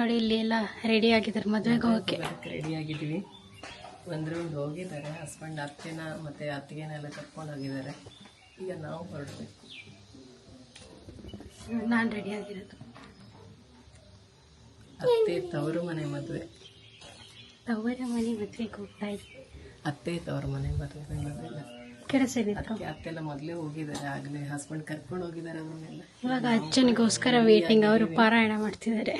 ನೋಡಿ ಇಲ್ಲಿ ಎಲ್ಲ ರೆಡಿ ಆಗಿದ್ದಾರೆ ಮದುವೆಗೆ ಹೋಗಕ್ಕೆ. ರೆಡಿ ಆಗಿದ್ದೀವಿ. ಒಂದು ರೌಂಡ್ ಹೋಗಿದ್ದಾರೆ ಹಸ್ಬೆಂಡ್ ಅತ್ತೆನ ಮತ್ತು ಅತ್ತಿಗೆನೆಲ್ಲ ಕರ್ಕೊಂಡು ಹೋಗಿದ್ದಾರೆ. ಈಗ ನಾವು ಹೊರಡಬೇಕು. ನಾನು ರೆಡಿ ಆಗಿರೋದು. ಅತ್ತೆ ತವರು ಮನೆ ಮದುವೆ. ತವರ ಮನೆ ಮದುವೆಗೆ ಹೋಗ್ತಾ ಇದ್ವಿ. ಅತ್ತೆ ತವರು ಮನೆ ಮದುವೆ ಮದುವೆ. ಅತ್ತೆಲ್ಲ ಮೊದಲೇ ಹೋಗಿದ್ದಾರೆ ಆಗಲೇ ಹಸ್ಬೆಂಡ್ ಕರ್ಕೊಂಡು ಹೋಗಿದ್ದಾರೆ ಅವ್ರನ್ನೆಲ್ಲ. ಇವಾಗ ಅಜ್ಜನಿಗೋಸ್ಕರ ವೇಟಿಂಗ್ ಅವರು ಪಾರಾಯಣ ಮಾಡ್ತಿದ್ದಾರೆ.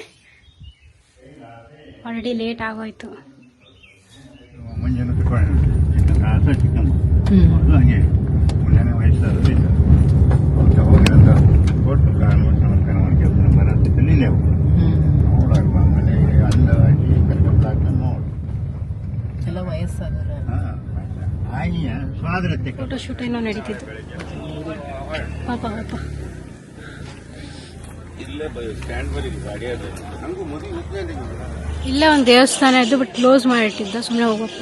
ಆಲ್ರೆಡಿ ಲೇಟ್ ಆಗೋಯ್ತು. ಎಲ್ಲ ವಯಸ್ಸಾದವ್ರೆ. ಫೋಟೋ ಶೂಟ್ ಏನೋ ನಡೀತಿತ್ತು. ಪಾಪ ಪಾಪ. ಇಲ್ಲೇ ಒಂದು ದೇವಸ್ಥಾನ ಇದ್ದು ಬಟ್ ಕ್ಲೋಸ್ ಮಾಡಿಟ್ಟಿದ್ದ ಸುಮ್ಮನೆ ಹೋಗಪ್ಪ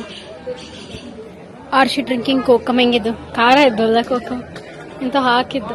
ಆರ್ಶಿ ಡ್ರಿಂಕಿಂಗ್ ಕೋಕಮ್ ಹೆಂಗಿದ್ದು? ಖಾರ ಇದ್ದಲ್ಲ ಕೋಕ ಇಂತ ಹಾಕಿದ್ದು.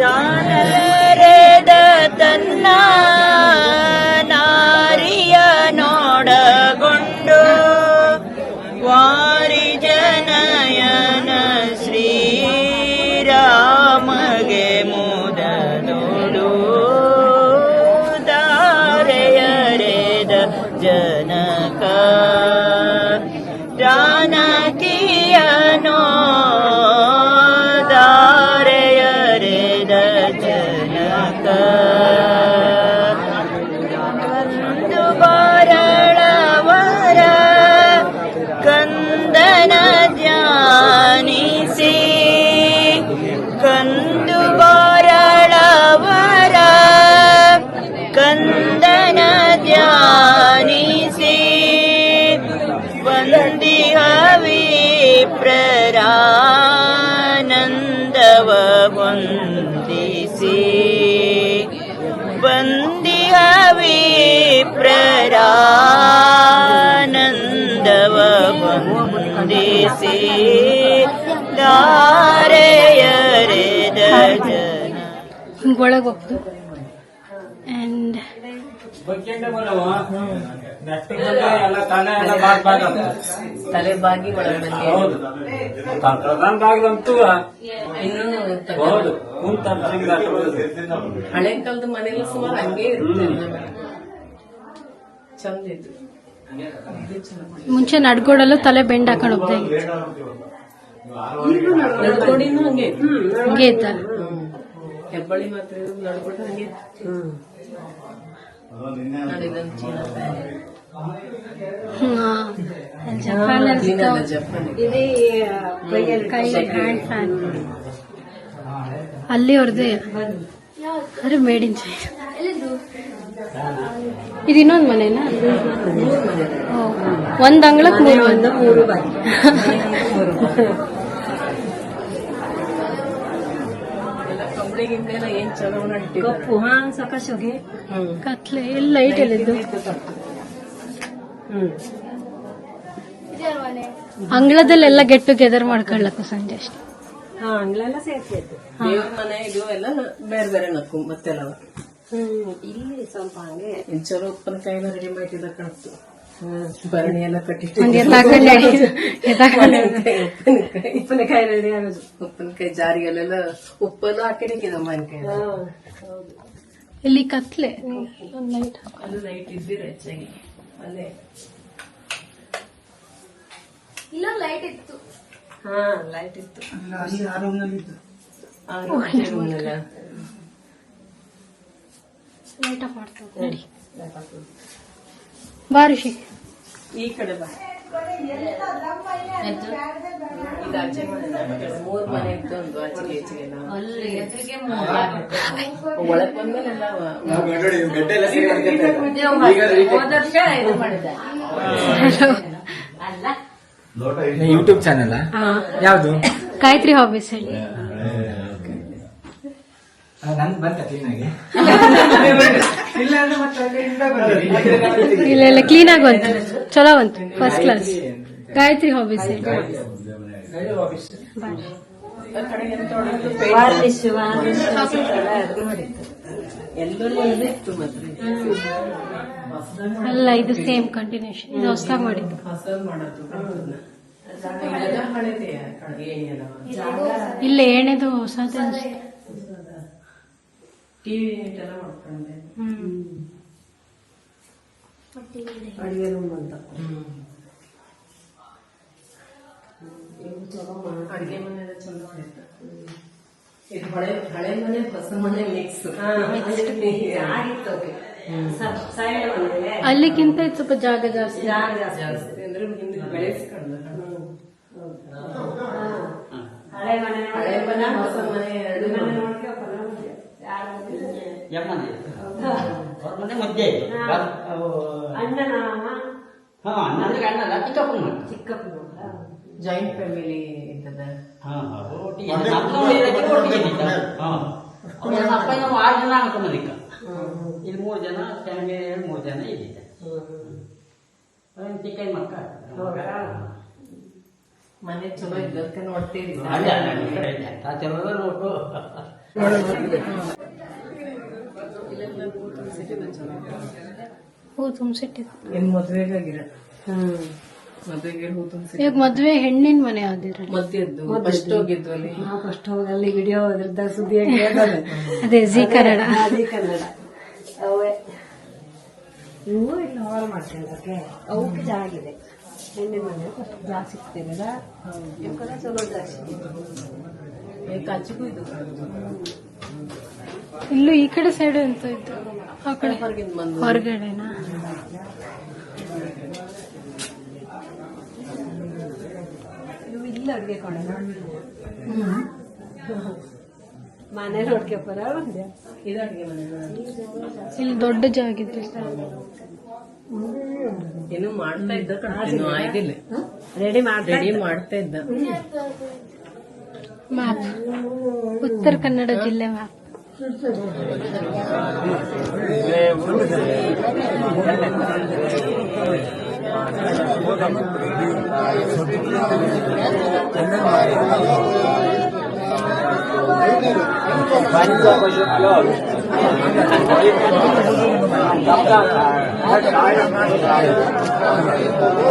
Yana re da tanna. ವಂದಿಹವಿ ಪ್ರರಾನಂದವ ಬಂದಿಸಿ ದಾರೆಯರೆದ ಜನ. ಹಿಂಗೆ ಒಳಗೆ ಹೋಗ್ದು ಆ್ಯಂಡ್ ಎಲ್ಲ ತಾನೇ ಎಲ್ಲ ಬಾಗ್ ಬಾಗ್ ಆಗ್ತದೆ. ತಲೆ ಬಾಗಿ ಒಳಗೆ ಇನ್ನೂ ಹೌದು. ಹಿಂಗ್. ಹಳೆ ಕಾಲದ ಮನೆಯಲ್ಲಿ ಸುಮಾರು ಹಂಗೆ ಇರುತ್ತೆ ಚಂದ ಇತ್ತು. ಇದು ಮುಂಚೆ ನಡ್ಗೋಡಲ್ಲೂ ತಲೆ ಬೆಂಡ್ ಹಾಕೊಂಡು ಹೋಗ್ತಾ ನಡ್ಕೊಂಡಿನೂ ಹಂಗೆ ಇತ್ತು. ಹಿಂಗೆ ಹೆಬ್ಬಳ್ಳಿ ಮಾತ್ರ ನಡ್ಕೊಂಡು ಹಂಗೆ ಇತ್ತು. ಫ್ಯಾನ್. ಅಲ್ಲಿ ಅವ್ರದ್ದೇ ಅರೆ ಮೇಡ್ ಇನ್ ಇದು ಇನ್ನೊಂದು ಮನೆನಾ ಒಂದು ಒಂದ್ ಅಂಗಳಕ್ಕೆ ಮೂರು ಒಂದು ಮೂರು ಎಲ್ಲ ಗಿಂಬಳಿ ಎಲ್ಲ ಏನ್ ಚಲೋ ಕಪ್ಪು ಹಾ ಸಾಕಾಶೋಗೆ ಹ್ಮ್. ಕತ್ಲೆ ಎಲ್ಲ ಲೈಟ್ ಎಲ್ಲಿದ್ದು ಹ್ಮ್. ಅಂಗಳದಲ್ಲೆಲ್ಲ ಗೆಟ್ ಟುಗೆದರ್ ಮಾಡ್ಕೊಳ್ಳಕ್ಕ ಸಂಜೆ ಅಷ್ಟೇ. ಹಾ ಅಂಗ್ಲೆಲ್ಲ ಸೇರ್ತಿತ್ತು ದೇವ್ರ ಮನೆ ಇದು ಎಲ್ಲ ಬೇರೆ ಬೇರೆ ನಕ್ಕು ಮತ್ತೆಲ್ಲ. ಹ್ಮ್ ಇಲ್ಲಿ ಸ್ವಲ್ಪ ಹಂಗೆ ಚಲೋ ಕೈನ ರೆಡಿ ಮಾಡಿದ ಕಾಣಿಸ್ತು ಭರಣಿ ಎಲ್ಲ ಕಟ್ಟಿ ಎಲ್ಲ ಎತ್ತಾಕೊಂಡೆ ಉಪ್ಪಿನಕಾಯಿ ರೆಡಿ ಆಗೋದು. ಉಪ್ಪಿನಕಾಯಿ ಜಾರಿಗೆಲ್ಲ ಉಪ್ಪನ್ನು ಹಾಕಿಡಿಕ್ಕಿದ ಮಾವಿನಕಾಯಿ ಇಲ್ಲಿ ಕತ್ಲೆ. ಒಂದ್ ಲೈಟ್ ಅದು ಲೈಟ್ ಇದ್ದಿರ ಹೆಚ್ಚಾಗಿ. ಅಲ್ಲೇ. ಇಲ್ಲ ಲೈಟ್ ಇತ್ತು. ಹಾ ಲೈಟ್ ಇತ್ತು. ಆ ರೂಮ್ನೆಲ್ಲ ಲೈಟ್ ಆಫ್ ಮಾಡ್ತಾ ನಡಿ. ಬಾರುಷಿ ಈ ಕಡೆ ಬಾ. ಯೂಟ್ಯೂಬ್ ಚಾನೆಲ್ ಯಾವ್ದು? ಗಾಯತ್ರಿ ಹಾಬೀಸ್ ಹೇಳಿ. ನಂದು ಬಂತ ಇಲ್ಲ ಇಲ್ಲ ಕ್ಲೀನ್ ಆಗಿ ಬಂತು. ಚಲೋ ಬಂತು. ಫಸ್ಟ್ ಕ್ಲಾಸ್ ಗಾಯತ್ರಿ ಹಾಬೀಸ್ ಅಲ್ಲ ಇದು ಸೇಮ್ ಕಂಟಿನ್ಯೂಷನ್ ಇದು ಹೊಸದಾಗಿ ಮಾಡಿದ್ದು. ಇಲ್ಲ ಏನೇದು ಹೊಸದು ಅನ್ಸುತ್ತೆ. ಟಿವಿ ಎಲ್ಲ ಮಾಡ್ಕೊಂಡೆ ಹ್ಮ್. ಅಡಿಗೆ ರೂಮ್ ಅಂತ. ಅಡಿಗೆ ಮನೆ ಎಲ್ಲ ಚಂದ ಮಾಡಿತ್ತು ಇದು ಹಳೆ ಹಳೆ ಮನೆ ಹೊಸ ಮನೆ ಮಿಕ್ಸ್ ಆಗಿತ್ತು ಅಲ್ಲಿಗಿಂತ ಇದು ಸ್ವಲ್ಪ ಜಾಗ ಜಾಸ್ತಿ. ಜಾಗ ಜಾಸ್ತಿ. ಜಾಸ್ತಿ. ಅಂದ್ರೆ ಹಿಂದೆ ಬೆಳೆಸ್ಕೊಂಡು ಹಳೆ ಮನೆ ಹಳೆ ಮನೆ ಹೊಸ ಮನೆ ಎರಡು ಮನೆ ನೋಡ್ಕೊಳಪ್ಪ ನಮ್ಗೆ. ಯಾರು ಯಮ್ಮನೆ ಅವು ಅಣ್ಣನ ಹಾ. ನನಗೆ ಅಣ್ಣಲ್ಲ ಚಿಕ್ಕಪ್ಪನ ಚಿಕ್ಕಪ್ಪನ ಜಾಯಿಂಟ್ ಫ್ಯಾಮಿಲಿ ಇದ್ದದ ಹಾ ಒಟ್ಟಿಗೆ ಅಪ್ಪ ನಾವು ಆರು ಜನ ಅನ್ಕೊಂಬದಿಕ್ಕ ಇಲ್ಲಿ ಮೂರು ಜನ ಫ್ಯಾಮಿಲಿ ಮೂರು ಜನ ಇದ್ದಿದ್ದೆ ಅವ್ನ್ ಚಿಕ್ಕ ಮಕ್ಕ? ಮನೆ ಚಲೋ ಇದ್ದಕ್ಕೆ ನೋಡ್ತೀರಿ. ಅಲ್ಲೇ ಅಲ್ಲ ಚಲೋ ನೋಟು ಹೂ ತುಂಬಿಸಿಟ್ಟಿದ್ದು. ಇನ್ ಮದ್ವೆಗಾಗಿರ ಮದ್ವೆಗೆ ಹೂ ತುಂಬಿಸಿ ಮದ್ವೆ ಹೆಣ್ಣಿನ ಮನೆ ಯಾವ್ದಿರಲ್ಲ ಮದ್ದೆದ್ದು ಫಸ್ಟ್ ಹೋಗಿದ್ವು ಅಲ್ಲಿ. ಫಸ್ಟ್ ಹೋಗಿ ಅಲ್ಲಿ ವಿಡಿಯೋ ಅದ್ರದ್ದಾಗ ಸುದ್ದಿ ಅದೇ ಜೀ ಕನ್ನಡ. ಅದೇ ಕನ್ನಡ. ಅವೇ ಇವು ಇಲ್ಲಿ ಹಾಲ್ ಮಾಡ್ಕೊಂಡಕ್ಕೆ ಅವಕ್ಕೆ ಜಾಗಿದೆ ಹೆಣ್ಣಿನ ಮನೆ ಫಸ್ಟ್ ಜಾಸ್ತಿ ಸಿಗ್ತಿರಲ್ಲ ಚಲೋ ಜಾಸ್ತಿ ಕಾಚಿಗೂ ಇದು. ಇಲ್ಲೂ ಈ ಕಡೆ ಸೈಡ್ ಅಂತ ಇತ್ತು. ಆ ಕಡೆ. ಹೊರಗಡೆನಾ? ಇಲ್ಲ ಅಡುಗೆ ಕೊಡೋಣ ಮನೆ ನೋಡ್ಕೊಪ್ಪರ ಒಂದೇ ಇದು ಅಡಿಗೆ ಮನೆ ಇಲ್ಲಿ ದೊಡ್ಡ ಜಾಗ ಇತ್ತು ಏನು ಮಾಡ್ತಾ ಇದ್ದ ಕಣ. ಇನ್ನು ಆಗಿಲ್ಲ. ರೆಡಿ ರೆಡಿ ಮಾಡ್ತಾ ಇದ್ದ? ಮ್ಯಾಪ್ ಉತ್ತರ ಕನ್ನಡ ಜಿಲ್ಲೆ map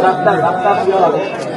Daptar, daptar, daptar.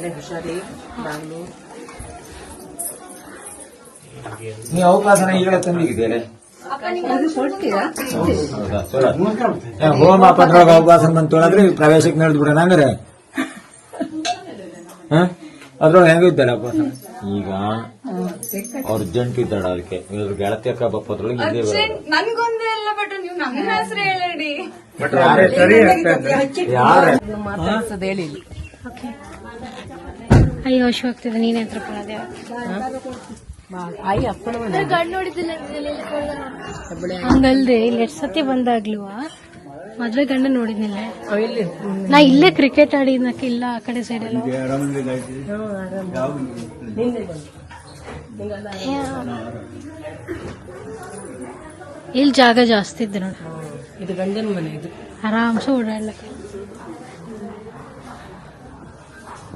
ತಲೆ ಹುಷಾರಿ ಬಾಗ್ಲು ನೀವು ಅವಕಾಶನ ಈಗಲೇ ತಂದಿದ್ದೀರಿ? ಹೋಮ ಪತ್ರೊಳಗೆ ಅವಕಾಶ ಬಂತು. ಹೇಳಿದ್ರೆ ಈಗ ಪ್ರವೇಶಕ್ಕೆ ನಡೆದು ಬಿಡೋಣ ಹಂಗಾರೆ ಅದ್ರೊಳಗೆ ಹೆಂಗಿದ್ದಲ್ಲ ಅವಕಾಶ ಈಗ ಅರ್ಜೆಂಟ್ ಇದ್ದಾಳ ಅದಕ್ಕೆ. ಇವ್ರ ಗೆಳತಿ ಅಕ್ಕ ಬಪ್ಪದ್ರೊಳಗೆ ಹಿಂದೆ ಬರೋದು ನನ್ಗೊಂದೇ ಅಲ್ಲ ಬಟ್ ನೀವು ನನ್ನ ಹೆಸರು ಹೇಳಿ ಯಾರ ಮಾತಾಡ್ಸೋದು ಅಯ್ಯೋ ಹಶು ಆಗ್ತಿದೆ. ನೀನೇ ಹತ್ರ ಹಂಗಲ್ದೆ ಹೆಬ್ಬಳೆ. ಹಂಗಲ್ರಿ ಇಲ್ಲಿ ಎಷ್ಟು ಸತಿ ಬಂದಾಗ್ಲೂ ಮದ್ವೆ ಗಂಡ ನೋಡಿದ್ನಿಲ್ಲ? ಅವ್ ಇಲ್ಲಿ. ನಾ ಇಲ್ಲೇ ಕ್ರಿಕೆಟ್ ಆಡಿದ್ನಕ್ಕೆ ಇಲ್ಲ ಆ ಕಡೆ ಸೈಡ್ ಎಲ್ಲ ಇಲ್ಲಿ ಜಾಗ ಜಾಸ್ತಿ ಇದ್ದು ನೋಡಿ. ಇದು ಗಂಡನ ಮನೆ ಇದು. ಆರಾಮ್ಸ ಓಡಾಡ್ಲಕ್ಕೆ.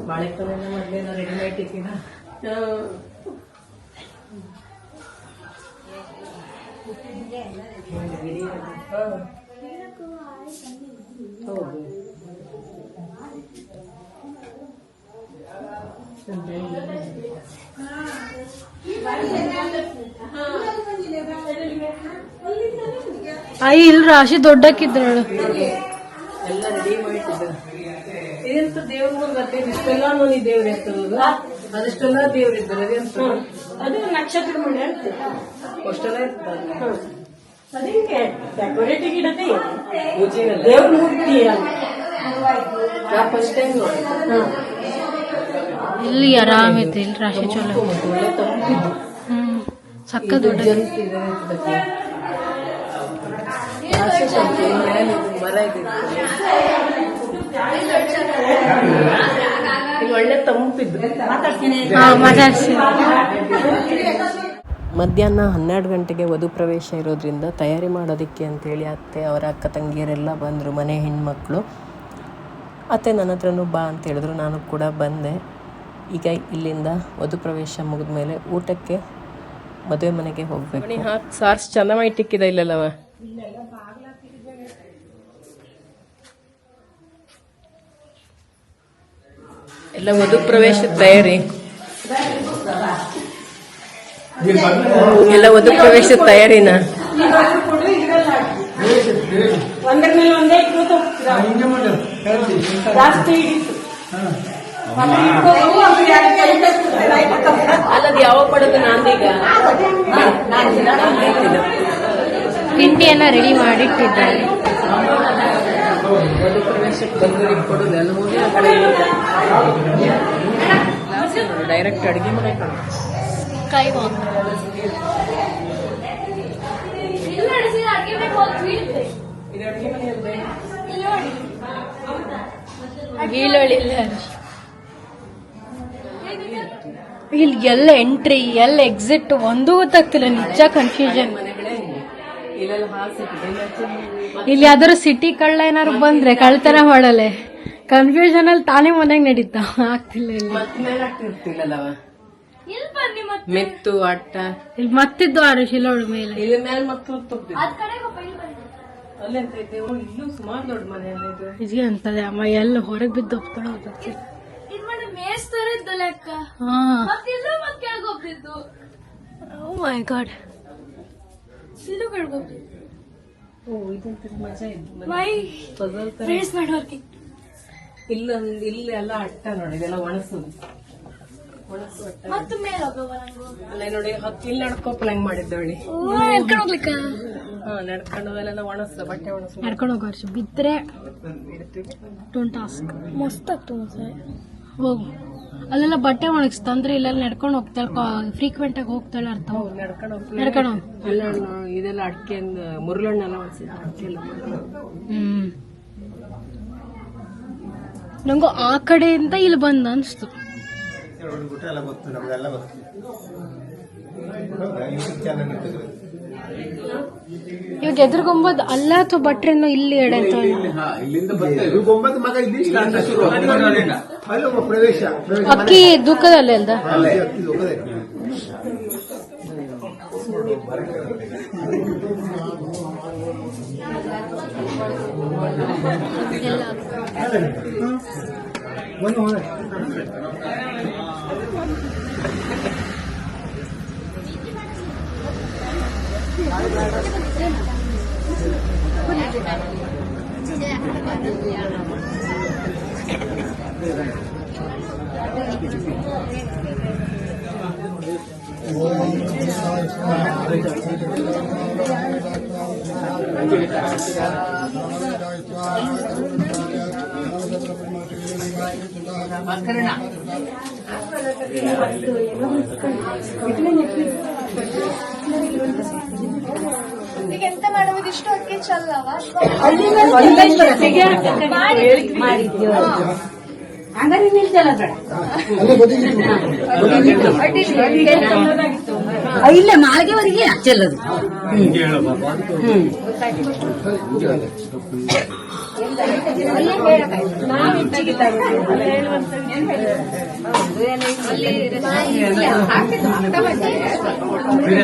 ಬಾಳೆಕಾನೆಲ್ಲ ಮೊದಲೆಲ್ಲ ರೆಡಿಮೇಡ್ ಇಕ್ಕಿದ ಹೌದು ಆಯಿ ಇಲ್ಲಿ ರಾಶಿ ದೊಡ್ಡಕ್ಕಿದ್ರಳು ಇದೆಂತ ದೇವ್ರ ಮುಂದೆ ಬರ್ತೇವೆ ಇಷ್ಟೆಲ್ಲ ನೋಡಿ ದೇವ್ರ ಎತ್ತಲ್ಲ ಅದಷ್ಟೆಲ್ಲ ದೇವ್ರ ಇದ್ದಾರೆ ಅಂತ. ಅದು ನಕ್ಷತ್ರ ಮನೆ ಅಂತ. ಅಷ್ಟೆಲ್ಲ ಇರ್ತಾರೆ. ಇಡತ್ತೆ ಪೂಜೆ ದೇವ್ರ ಮೂರ್ತಿ ನಾ ಫಸ್ಟ್ ಟೈಮ್ ನೋಡಿ. ಇಲ್ಲಿ ಆರಾಮೈತೆ ಇಲ್ಲಿ ರಾಶಿ ಚಲೋ. ಹ್ಮ್. ಸಕ್ಕ ದೊಡ್ಡ ಮರ ಇದು. ಒಳ್ಳೆ ತಂಪಿದ್ದು ಮಧ್ಯಾಹ್ನ ಹನ್ನೆರಡು ಗಂಟೆಗೆ ವಧು ಪ್ರವೇಶ ಇರೋದ್ರಿಂದ ತಯಾರಿ ಮಾಡೋದಕ್ಕೆ ಅಂತೇಳಿ ಅತ್ತೆ ಅವರ ಅಕ್ಕ ತಂಗಿಯರೆಲ್ಲ ಬಂದರು ಮನೆ ಹೆಣ್ಮಕ್ಳು. ಅತ್ತೆ ನನ್ನ ಹತ್ರನೂ ಬಾ ಅಂತ ಹೇಳಿದ್ರು ನಾನು ಕೂಡ ಬಂದೆ. ಈಗ ಇಲ್ಲಿಂದ ವಧು ಪ್ರವೇಶ ಮುಗಿದ ಮೇಲೆ ಊಟಕ್ಕೆ ಮದುವೆ ಮನೆಗೆ ಹೋಗ್ಬೇಕು. ಸಾರ್ಸ್ ಚೆನ್ನಾಗಿ ಇಟ್ಟಿಕ್ಕಿದೆ ಇಲ್ಲಲ್ಲವ? ಎಲ್ಲ ವಧು ಪ್ರವೇಶ ತಯಾರಿ. ಎಲ್ಲ ವಧು ಪ್ರವೇಶ ತಯಾರಿನ. ಅಲ್ಲದ ಯಾವ ಪಡೋದು ನಾಂದೀಗ ತಿಂಡಿಯನ್ನ ರೆಡಿ ಮಾಡಿಟ್ಟಿದ್ದಾರೆ. ಪ್ರವೇಶಕ್ಕೆ ಡೈರೆಕ್ಟ್ ಅಡುಗೆ ಇಲ್ಲಿ ಎಲ್ಲ ಎಂಟ್ರಿ ಎಲ್ಲ ಎಕ್ಸಿಟ್ ಒಂದೂ ಗೊತ್ತಾಗ್ತಿಲ್ಲ ನಿಜ ಕನ್ಫ್ಯೂಷನ್ ಮನೆಗಳೇ ಹಿಂಗೆ. ಇಲ್ಲೆಲ್ಲ ಹಾಸಿಗೆ ಇಲ್ಲಿ ಯಾವ್ದಾದ್ರು ಸಿಟಿ ಕಳ್ಳ ಏನಾದ್ರು ಬಂದ್ರೆ ಕಳ್ತನ ಮಾಡಲೆ ಕನ್ಫ್ಯೂಷನ್ ಅಲ್ಲಿ ತಾನೇ ಮನೆಗ್ ನಡೀತಾ. ಆಗ್ತಿಲ್ಲ ಇಲ್ಲಿ. ಮತ್ತೆ ಅಟ್ಟ. ಇಲ್ಲಿ ಮತ್ತಿದ್ದು ಆರು ಶಿಲೋಳು ಮೇಲೆ. ಇಲ್ಲಿ ಮೇಲೆ ಮತ್ತು ತುಪ್ಪ ಅಲ್ಲೆಂತ ಐತೆ. ಓ ಇಲ್ಲೂ ಸುಮಾರು ದೊಡ್ಡ ಮನೆ ಅಲ್ಲ ಇದು. ಇದೇ ಅಂತದೆ ಅಮ್ಮ ಎಲ್ಲ ಹೊರಗ್ ಬಿದ್ದು ಹಾ. ಓ ಮೈ ಗಾಡ್ ಓ ಇದಂತ ಮಜಾ ಇದ್ದು ಪಜಲ್ ತರ ಇಲ್ಲ ಇಲ್ಲಿ ಎಲ್ಲ ಅಟ್ಟ ನೋಡಿ ಇದೆಲ್ಲ ಒಣಸುದು ಒಣಸು ಮೇಲೆ ಅಲ್ಲ ನೋಡಿ ಹತ್ತು ಇಲ್ಲಿ ನಡ್ಕೋಪಲ್ಲ ಹೆಂಗ್ ಮಾಡಿದ್ದವಳಿ. ಹಾ ನಡ್ಕೊಂಡು ಅಲ್ಲೆಲ್ಲ ಒಣಸ್ದ ಬಟ್ಟೆ ಒಣಸ್. ನಡ್ಕೊಂಡು ಹೋಗೋ ಬಿದ್ರೆ. ಡೋಂಟ್ ಟಾಸ್ಕ್ ಮಸ್ತ್ ಆಗ್ತದೆ ಹೋಗು ಅಲ್ಲೆಲ್ಲ ಬಟ್ಟೆ ಒಣಗಿಸ್ತ ಅಂದ್ರೆ ಇಲ್ಲೆಲ್ಲ ನಡ್ಕೊಂಡು ಹೋಗ್ತಾಳೆ ಫ್ರೀಕ್ವೆಂಟ್ ಆಗಿ ಹೋಗ್ತಾಳೆ ಅರ್ಥ? ನಡ್ಕೊಂಡು ಇದೆಲ್ಲ ಮುರುಳಣ್ಣೆಲ್ಲ ಅಡಿಕೆ ಎಲ್ಲ. ಹ್ಮ್. ನಂಗು ಆ ಕಡೆಯಿಂದ ಇಲ್ಲಿ ಬಂದ ಅನ್ಸ್ತು. ಇವಾಗ ಎದುರುಗೊಂಬದ್ ಅಲ್ಲ ಅಥವಾ ಬಟ್ರೆನೋ ಇಲ್ಲಿ ಎಡೆ ಅಂತ ಹಲವು ಪ್ರವೇಶ ಅಕ್ಕಿ ದುಃಖದಲ್ಲೇ ಅಲ್ದ Thank you. ಎಂತ ಮಾಡುವುದು? ಇಷ್ಟು ಅಕ್ಕಿ ಚಲ್ಲವಾ ಹಂಗಾರೆ ನಿಲ್ಸಲ್ಲ ಬೇಡ ಇಲ್ಲ ಮಾಳಿಗೆವರೆಗೆ ಚೆಲ್ಲದು ಅಲ್ಲಿ